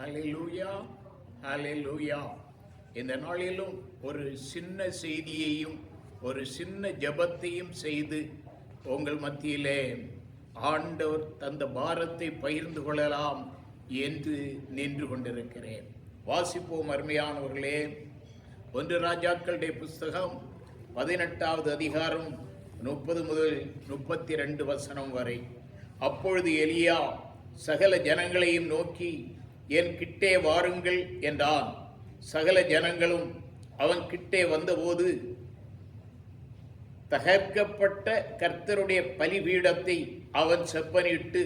ஹalleluya லூயா இந்த நாளிலும் ஒரு சின்ன செய்தியையும் ஒரு சின்ன ஜெபத்தையும் செய்து உங்கள் மத்தியிலே ஆண்டவர் தந்த பாரத்தை பகிர்ந்து கொள்ளலாம் என்று நின்று கொண்டிருக்கிறேன். வாசிப்போம் அருமையானவர்களே. ஒன்று ராஜாக்களுடைய புஸ்தகம் பதினெட்டாவது அதிகாரம் முப்பது முதல் முப்பத்தி ரெண்டு வசனம் வரை. அப்பொழுது எலியா சகல ஜனங்களையும் நோக்கி என் கிட்டே வாருங்கள் என்றான். சகல ஜனங்களும் அவன் கிட்டே வந்தபோது தகர்க்கப்பட்ட கர்த்தருடைய பலிபீடத்தை அவன் செப்பனிட்டு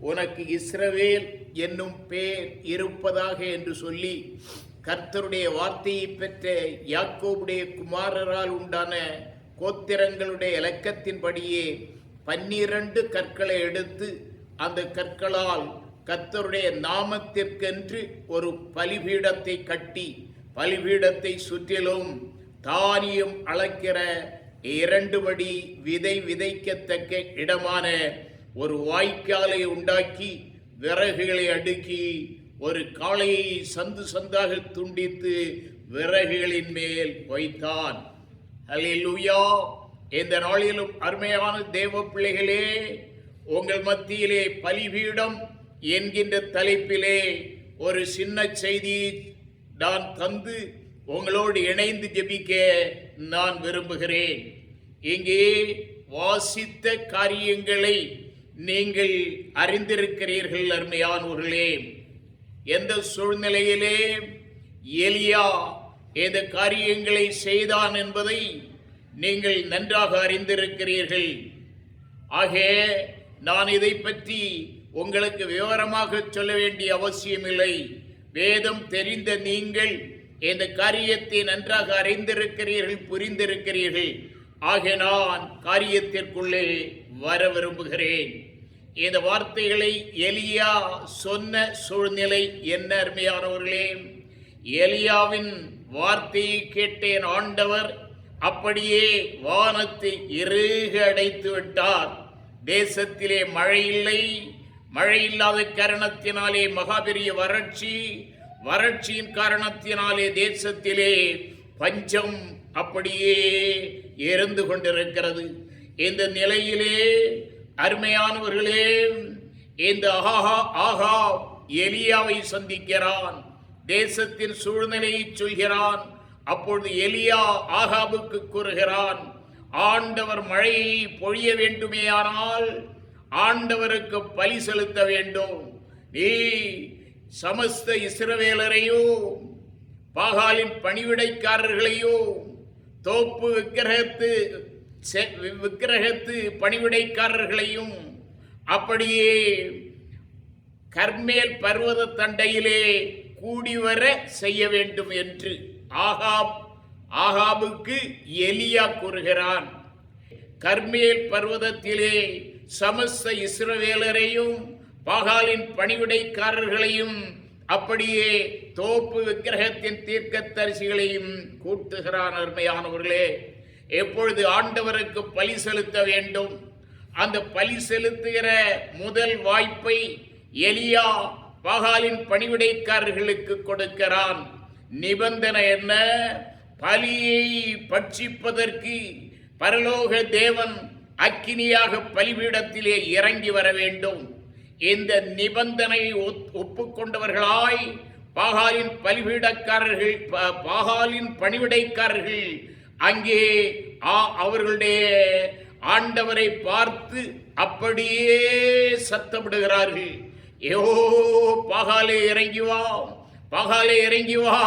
உனக்கு இஸ்ரவேல் என்னும் பேர் இருப்பதாக என்று சொல்லி கர்த்தருடைய வார்த்தையை பெற்ற யாக்கோபுடைய குமாரரால் உண்டான கோத்திரங்களுடைய இலக்கத்தின்படியே பன்னிரண்டு கற்களை எடுத்து அந்த கற்களால் கத்தருடைய நாமத்திற்கென்று ஒரு பலிபீடத்தை கட்டி பலிபீடத்தை சுற்றிலும் தானியம் அளக்கிற இரண்டு படி விதை விதைக்கத்தக்க இடமான ஒரு வாய்க்காலை உண்டாக்கி விறகுகளை அடுக்கி ஒரு காளையை சந்து சந்தாக துண்டித்து விறகுகளின் மேல் வைத்தான். ஹalleluya. இந்த நாளிலும் அருமையான தேவ பிள்ளைகளே உங்கள் மத்தியிலே பலிபீடம் என்கின்ற தலைப்பிலே ஒரு சின்ன செய்தி நான் தந்து உங்களோடு இணைந்து ஜெபிக்க நான் விரும்புகிறேன். இங்கே வாசித்த காரியங்களை நீங்கள் அறிந்திருக்கிறீர்கள் அருமையானவர்களே. எந்த சூழ்நிலையிலே எலியா எந்த காரியங்களை செய்தான் என்பதை நீங்கள் நன்றாக அறிந்திருக்கிறீர்கள். ஆக நான் இதை பற்றி உங்களுக்கு விவரமாக சொல்ல வேண்டிய அவசியமில்லை. வேதம் தெரிந்த நீங்கள் இந்த காரியத்தை நன்றாக அறிந்திருக்கிறீர்கள் புரிந்திருக்கிறீர்கள். ஆக நான் காரியத்திற்குள்ளே வர விரும்புகிறேன். இந்த வார்த்தைகளை எலியா சொன்ன சூழ்நிலை என்ன அருமையானவர்களே? எலியாவின் வார்த்தையை கேட்டேன் ஆண்டவர் அப்படியே வானத்தை இறுக அடைத்து விட்டார். தேசத்திலே மழை இல்லை மழை இல்லாத காரணத்தினாலே மகாபெரிய வறட்சி வறட்சியின் காரணத்தினாலே தேசத்திலே பஞ்சம் அப்படியே இருந்து கொண்டிருக்கிறது. இந்த நிலையிலே அருமையானவர்களே இந்த ஆஹா ஆஹா எலியாவை சந்திக்கிறான். தேசத்தின் சூழ்நிலையை சொல்கிறான். அப்பொழுது எலியா ஆகாபுக்கு கூறுகிறான் ஆண்டவர் மழையை பொழிய வேண்டுமேயானால் ஆண்டவருக்கு பலி செலுத்த வேண்டும். நீ சமஸ்த இஸ்ரவேலரையும் பாகாலின் பணிவிடைக்காரர்களையும் தோப்பு விக்கிரகத்து செ- விக்கிரகத்து பணிவிடைக்காரர்களையும் அப்படியே கர்மேல் பர்வத தண்டையிலே கூடிவர செய்ய வேண்டும் என்று ஆகாப் ஆகாபுக்கு எலியா கூறுகிறான். கர்மேல் பர்வதத்திலே சமஸ்த இஸ்ரவேலரையும் பாகாலின் பணிவிடைக்காரர்களையும் அப்படியே தோப்பு விக்கிரகத்தின் தீர்க்கத்தரிசிகளையும் கூட்டுகிறான் அருமையானவர்களே. எப்பொழுது ஆண்டவருக்கு பலி செலுத்த வேண்டும்? அந்த பலி செலுத்துகிற முதல் வாய்ப்பை எலியா பாகாலின் பணிவிடைக்காரர்களுக்கு கொடுக்கிறான். நிபந்தனை என்ன? பலியை பட்சிப்பதற்கு பரலோக தேவன் அக்கினியாக பலிபீடத்திலே இறங்கி வர வேண்டும். இந்த நிபந்தனையை ஒப்புக்கொண்டவர்களாய் பாகாலின் பலிபீடக்காரர்கள் ப- பாகாலின் பணிவிடைக்காரர்கள் அங்கே ஆ- அவர்களுடைய ஆண்டவரை பார்த்து அப்படியே சத்தமிடுகிறார்கள். ஏோ பகாலே இறங்கி வா பகாலே இறங்கி வா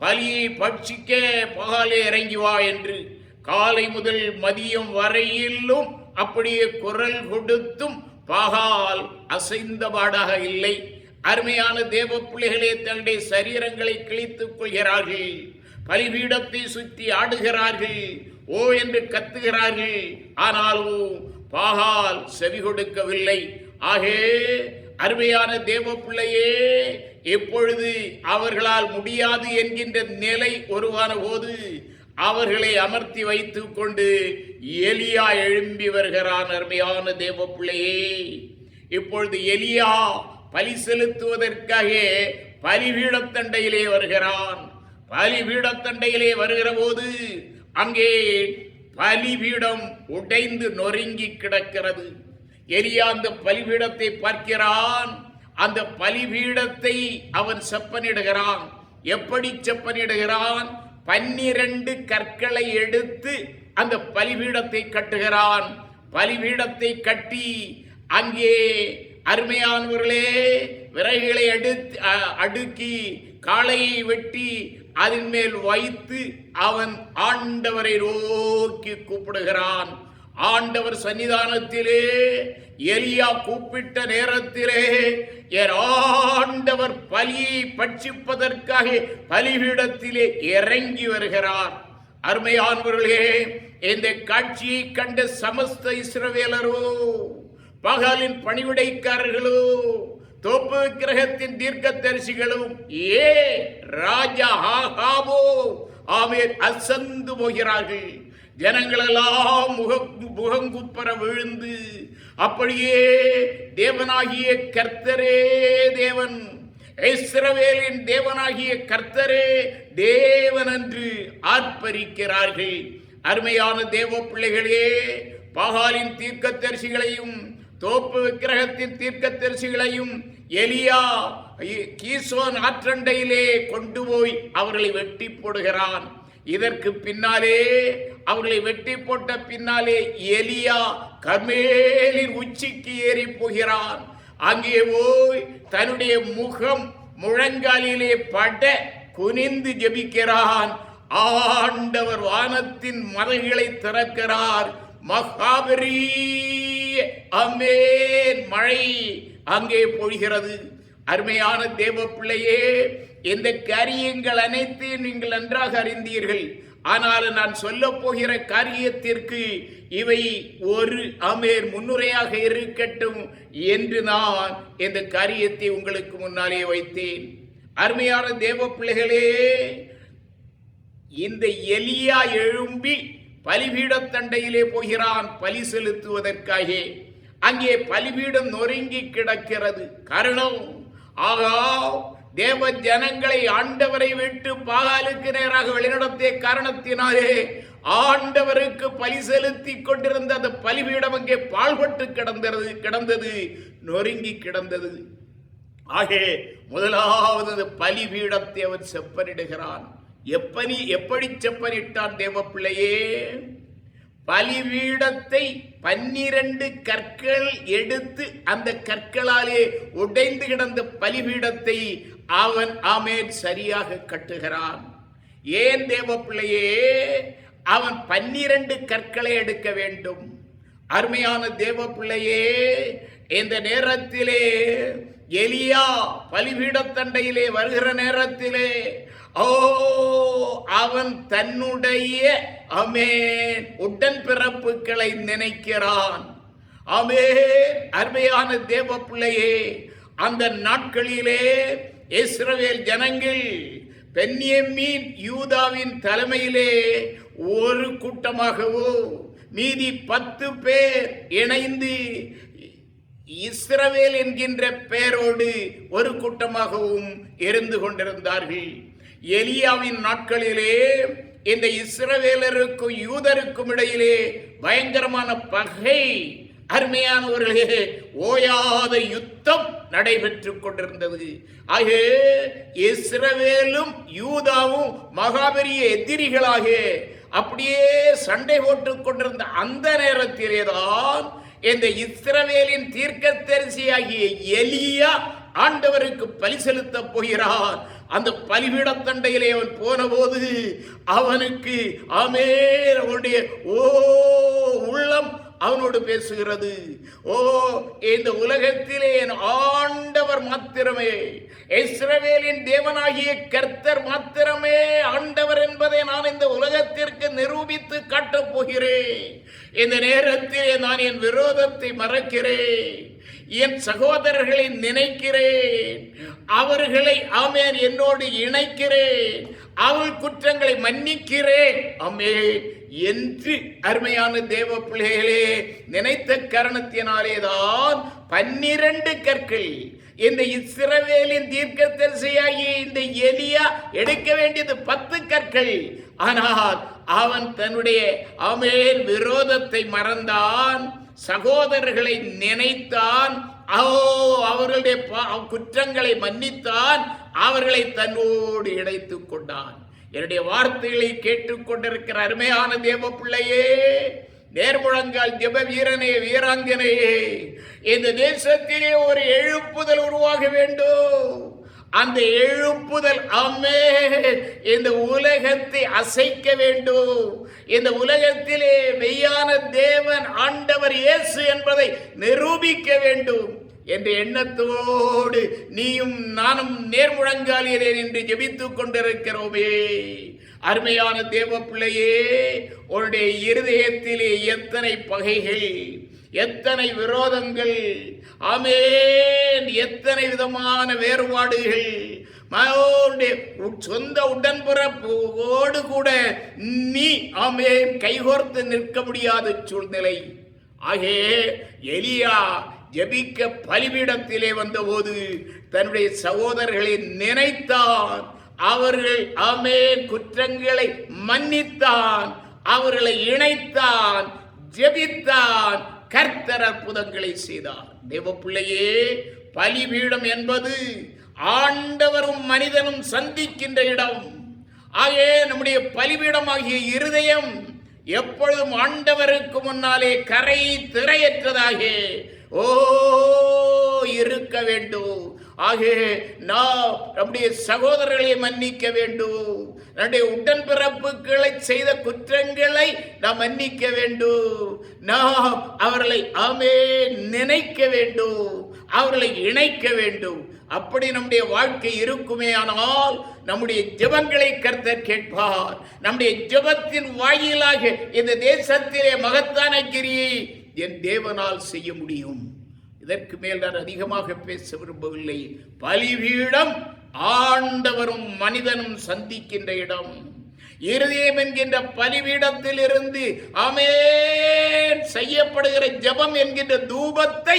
பலியை பட்சிக்க பகாலே இறங்கி வா என்று காலை முதல் மதியம் வரையிலும் அப்படியே குரல் கொடுத்தும் பாகால் அசைந்தபாடாக இல்லை. அருமையான தேவ பிள்ளைகளே தன்னுடைய சரீரங்களை கிழித்துக் கொள்கிறார்கள். பலிபீடத்தை சுற்றி ஆடுகிறார்கள். ஓ என்று கத்துகிறார்கள். ஆனாலும் பாகால் செவி கொடுக்கவில்லை. ஆகே அருமையான தேவ பிள்ளையே எப்பொழுது அவர்களால் முடியாது என்கின்ற நிலை உருவான போது அவர்களை அமர்த்தி வைத்துக் கொண்டு எலியா எழும்பி வருகிறான் அருமையான தேவ பிள்ளையே இப்பொழுது எலியா பலி செலுத்துவதற்காக பலிபீடத்தண்டையிலே வருகிறான். பலிபீடத்தண்டையிலே வருகிற போது அங்கே பலிபீடம் உடைந்து நொறுங்கி கிடக்கிறது. எலியா அந்த பலிபீடத்தை பார்க்கிறான். அந்த பலிபீடத்தை அவன் செப்பனிடுகிறான். எப்படி செப்பனிடுகிறான்? பன்னிரண்டு கற்களை எடுத்து அந்த பலிபீடத்தை கட்டுகிறான். பலிபீடத்தை கட்டி அங்கே அருமையானவர்களே விறகுகளை அடுத்து அ- அடுக்கி காளையை வெட்டி அதன் மேல் வைத்து அவன் ஆண்டவரை நோக்கி கூப்பிடுகிறான். ஆண்டவர் சன்னிதானத்திலே எலியா கூப்பிட்ட நேரத்திலே என் ஆண்டவர் பலியை பட்சிப்பதற்காக பலிபீடத்திலே இறங்கி வருகிறார். அருமையானவர்களே இந்த காட்சியை கண்ட சமஸ்த இஸ்ரவேலரோ பகலின் பணிவிடைக்காரர்களோ தோப்பு கிரகத்தின் தீர்க்க தரிசிகளும் ஏ ராஜா ஆகாவோ ஆவேர் அசந்து போகிறார்கள். ஜனங்களெல்லாம் முக முகங்குப்பர விழுந்து அப்படியே தேவனாகிய கர்த்தரே தேவன். இஸ்ரவேலின் தேவனாகிய கர்த்தரே தேவன் என்று ஆர்ப்பரிக்கிறார்கள். அருமையான தேவ பிள்ளைகளே பாகாலின் தீர்க்கதரிசிகளையும் தோப்பு விக்கிரகத்தின் தீர்க்கதரிசிகளையும் எலியா கீசோன் ஆற்றண்டையிலே கொண்டு போய் அவர்களை வெட்டி போடுகிறான். இதற்கு பின்னாலே அவர்களை வெட்டி போட்ட பின்னாலே எலியா கர்மேலின் உச்சிக்கு ஏறி போகிறான். அங்கே போய் தன்னுடைய முகம் முழங்காலிலே பட குனிந்து ஜெபிக்கிறான். ஆண்டவர் வானத்தின் மலைகளை திறக்கிறார். மகாபரி அமேன். மழை அங்கே பொழிகிறது. அருமையான தேவ பிள்ளையே இந்த காரியங்கள் அனைத்தையும் நீங்கள் நன்றாக அறிந்தீர்கள். ஆனால் நான் சொல்ல போகிற காரியத்திற்கு இவை ஒரு அமேர் முன்னுரையாக இருக்கட்டும் என்று நான் இந்த காரியத்தை உங்களுக்கு முன்னாலே வைத்தேன். அருமையான தேவ பிள்ளைகளே இந்த எலியா எழும்பி பலிபீடத்தண்டையிலே போகிறான் பலி செலுத்துவதற்காக. அங்கே பலிபீடம் நொறுங்கி கிடக்கிறது. காரணம் ஆகா தேவ ஜனங்களை ஆண்டவரை விட்டு பாகாலுக்கு நேராக வழிநடத்திய காரணத்தினாலே ஆண்டவருக்கு பலி செலுத்தி கொண்டிருந்த அந்த பலிபீடம் அங்கே பாழ்பட்டு கிடந்தது கிடந்தது நொறுங்கி கிடந்தது. ஆகே முதலாவது அந்த பலிபீடத்தை அவன் செப்பனிடுகிறான். எப்பனி எப்படி செப்பனிட்டான் தேவ பிள்ளையே பலிபீடத்தை பன்னிரண்டு கற்கள் எடுத்து அந்த கற்களாலே உடைந்து கிடந்த பலிபீடத்தை அவன் ஆமேன் சரியாக கட்டுகிறான். ஏன் தேவ பிள்ளையே அவன் பன்னிரண்டு கற்களை எடுக்க வேண்டும். அருமையான தேவ பிள்ளையே இந்த நேரத்திலே எலியா பலிபீடத்தண்டையிலே வருகிற நேரத்திலே ஓ அவன் தன்னுடைய அமேன் உடன் பிறப்புகளை நினைக்கிறான். அமேன் அருமையான தேவ பிள்ளையே அந்த நாட்களிலே இஸ்ரவேல் ஜனங்கள் பென்யமீன் யூதாவின் தலைமையிலே ஒரு கூட்டமாகவோ மீதி பத்து பேர் இணைந்து இஸ்ரவேல் என்கின்ற பெயரோடு ஒரு கூட்டமாகவும் இருந்து கொண்டிருந்தார்கள். எலியாவின் நாட்களிலே இந்த இஸ்ரவேலருக்கும் யூதருக்கும் இடையிலே பயங்கரமான பகை அருமையானவர்களே ஓயாத யுத்தம் நடைபெற்று கொண்டிருந்தது. ஆக இஸ்ரவேலும் யூதாவும் மகாபெரிய எதிரிகளாக அப்படியே சண்டை போட்டுக் கொண்டிருந்த அந்த நேரத்திலேதான் இந்த இஸ்ரவேலின் தீர்க்கதரிசியாகிய எலியா ஆண்டவருக்கு பலி செலுத்தப் போகிறான் அந்த பலிபீடத்தண்டையிலே அவன் போன போது அவனுக்கு ஆமே அவனுடைய ஓ உள்ளம் அவனோடு பேசுகிறது. ஓ இந்த உலகத்திலே என் ஆண்ட மாத்திரமே. இஸ்ரவேலின் தேவனாகிய கர்த்தர் மாத்திரமே ஆண்டவர் என்பதை நான் இந்த உலகத்திற்கு நிரூபித்து காட்டப் போகிறேன். இந்த நேரத்திலே நான் என் விரோதத்தை மறக்கிறேன். என் சகோதரர்களை நினைக்கிறேன். அவர்களை ஆமேன் என்னோடு இணைக்கிறேன். அவள் குற்றங்களை மன்னிக்கிறேன். அமே என்று அருமையான தேவ பிள்ளைகளே நினைத்த காரணத்தினாலேதான் பன்னிரண்டு கற்கள் இந்த இஸ்ரவேலின் தீர்க்கதரிசியாகிய இந்த எலியா எடுக்க வேண்டியது பத்து கற்கள். ஆனால் அவன் தன்னுடைய அமேல் விரோதத்தை மறந்தான். சகோதரர்களை நினைத்தான். ஓ அவர்களுடைய குற்றங்களை மன்னித்தான். அவர்களை தன்னோடு இணைத்து கொண்டான். என்னுடைய வார்த்தைகளை கேட்டுக்கொண்டிருக்கிற அருமையான தேவ பிள்ளையே நேர்முழங்கால் ஜெப வீரனே வீராங்கனையே இந்த தேசத்திலே ஒரு எழுப்புதல் உருவாக வேண்டும். அந்த எழுப்புதல் அம்மே இந்த உலகத்தை அசைக்க வேண்டும். இந்த உலகத்திலே மெய்யான தேவன் ஆண்டவர் இயேசு என்பதை நிரூபிக்க வேண்டும் என்ற எண்ணத்தோடு நீயும் நானும் நேர்முழங்காலிலே நின்று ஜெபித்துக் கொண்டிருக்கிறோமே. அருமையான தேவ பிள்ளையே உன்னுடைய இருதயத்திலே எத்தனை பகைகள் எத்தனை விரோதங்கள் ஆமேன் எத்தனை விதமான வேறுபாடுகள். சொந்த உடன்பிறப்போடு கூட நீ ஆமேன் கைகோர்த்து நிற்க முடியாத சூழ்நிலை. ஆகே எலியா ஜெபிக்க பலிபீடத்திலே வந்தபோது தன்னுடைய சகோதரர்களை நினைத்தான். அவர்கள் ஆமே குற்றங்களை மன்னித்தான். அவர்களை இணைத்தான் ஜெபித்தான் கர்த்தர் அற்புதங்களை செய்தார். தேவ பிள்ளையே பலிபீடம் என்பது ஆண்டவரும் மனிதனும் சந்திக்கின்ற இடம். ஆகவே நம்முடைய பலிபீடமாகிய இருதயம் எப்பொழுதும் ஆண்டவருக்கு முன்னாலே கரை திரையற்றதாக. ஓ இருக்க வேண்டும். ஆகவே நாம் நம்முடைய சகோதரர்களை மன்னிக்க வேண்டும். நம்முடைய உடன்பிறப்புகளை செய்த குற்றங்களை நாம் மன்னிக்க வேண்டும். நாம் அவர்களை ஆமே நினைக்க வேண்டும். அவர்களை இணைக்க வேண்டும். அப்படி நம்முடைய வாழ்க்கை இருக்குமே ஆனால் நம்முடைய ஜெபங்களை கர்த்தர் கேட்பார். நம்முடைய ஜெபத்தின் வாயிலாக இந்த தேசத்திலே மகத்தான கிரியை என் தேவனால் செய்ய முடியும். இதற்கு மேல் நான் அதிகமாக பேச விரும்பவில்லை. பலிபீடம் ஆண்டவரும் மனிதனும் சந்திக்கின்ற இடம். இருதயம் என்கின்ற பலிபீடத்தில் இருந்து அமேன் செய்யப்படுகிற ஜெபம் என்கின்ற தூபத்தை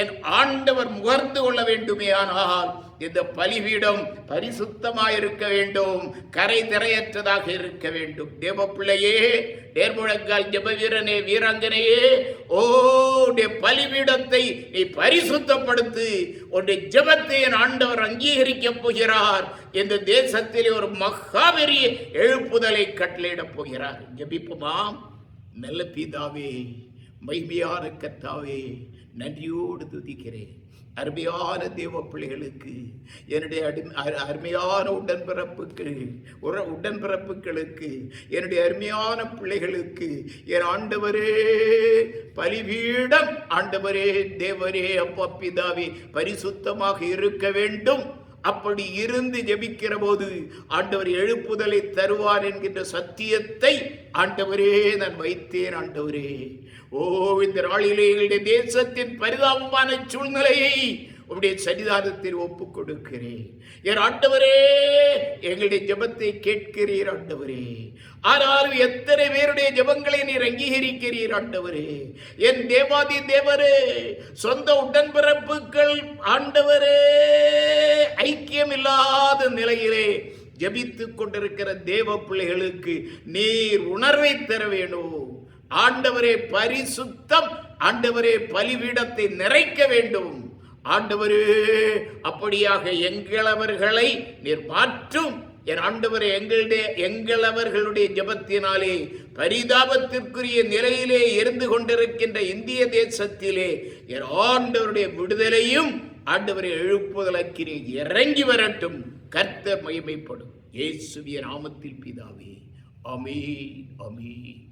என் ஆண்டவர் முகர்ந்து கொள்ள வேண்டுமே ஆனால் இந்த பலிபீடம் பரிசுத்தமாயிருக்க வேண்டும். கரை திரையற்றதாக இருக்க வேண்டும். தேவ பிள்ளையே நேர்முழங்கால் ஜெப வீரனே வீராங்கனையே ஓ உன்னுடைய பலிபீடத்தை நீ பரிசுத்தப்படுத்து. உன்னுடைய ஜெபத்தை என் ஆண்டவர் அங்கீகரிக்கப் போகிறார். இந்த தேசத்திலே ஒரு மகாபெரிய எழுப்புதலை கட்டளையிடப் போகிறார். ஜபிப்புமாம். நல்ல பிதாவே மைமையான கத்தாவே நன்றியோடு துதிக்கிறேன். அருமையான தேவ பிள்ளைகளுக்கு என்னுடைய அடி அரு- அருமையான உடன்பிறப்புக்கு உற உடன்பிறப்புகளுக்கு என்னுடைய அருமையான பிள்ளைகளுக்கு என் ஆண்டவரே பலிபீடம் ஆண்டவரே தேவரே அப்பா பிதாவே பரிசுத்தமாக இருக்க வேண்டும். அப்படி இருந்து ஜெபிக்கிற போது ஆண்டவர் எழுப்புதலை தருவார் என்கின்ற சத்தியத்தை ஆண்டவரே நான் வைத்தேன் ஆண்டவரே. ஓ இந்த நாளிலே எங்களுடைய தேசத்தின் பரிதாபமான சூழ்நிலையை உம்முடைய சன்னிதானத்தில் ஒப்பு கொடுக்கிறேன் என் ஆண்டவரே எங்களுடைய ஜெபத்தை கேட்கிறீர் ஆண்டவரே. ஆனாலும் எத்தனை பேருடைய ஜெபங்களை நீர் அங்கீகரிக்கிறீர் ஆண்டவரே. என் தேவாதி தேவரே சொந்த உடன்பிறப்புகள் ஆண்டவரே ஐக்கியம் இல்லாத நிலையிலே ஜபித்து கொண்டிருக்கிற தேவ பிள்ளைகளுக்கு நீர் உணர்வை தர வேணும். ஆண்டவரே பரிசுத்தம் ஆண்டவரே பலிபீடத்தை நிறைக்க வேண்டும். ஆண்டவரே அப்படியாக எங்களவர்களை நீர் மாற்றும். என் ஆண்டவரே எங்களுடைய எங்களவர்களுடைய ஜெபத்தினாலே பரிதாபத்திற்குரிய நிலையிலே இருந்து கொண்டிருக்கின்ற இந்திய தேசத்திலே என் ஆண்டவருடைய விடுதலையும் ஆண்டவரை எழுப்புதலக்கினே இறங்கி வரட்டும். கர்த்தர் மகிமைப்படும். இயேசுவிய நாமத்தில் பிதாவே. அமீன் அமீன்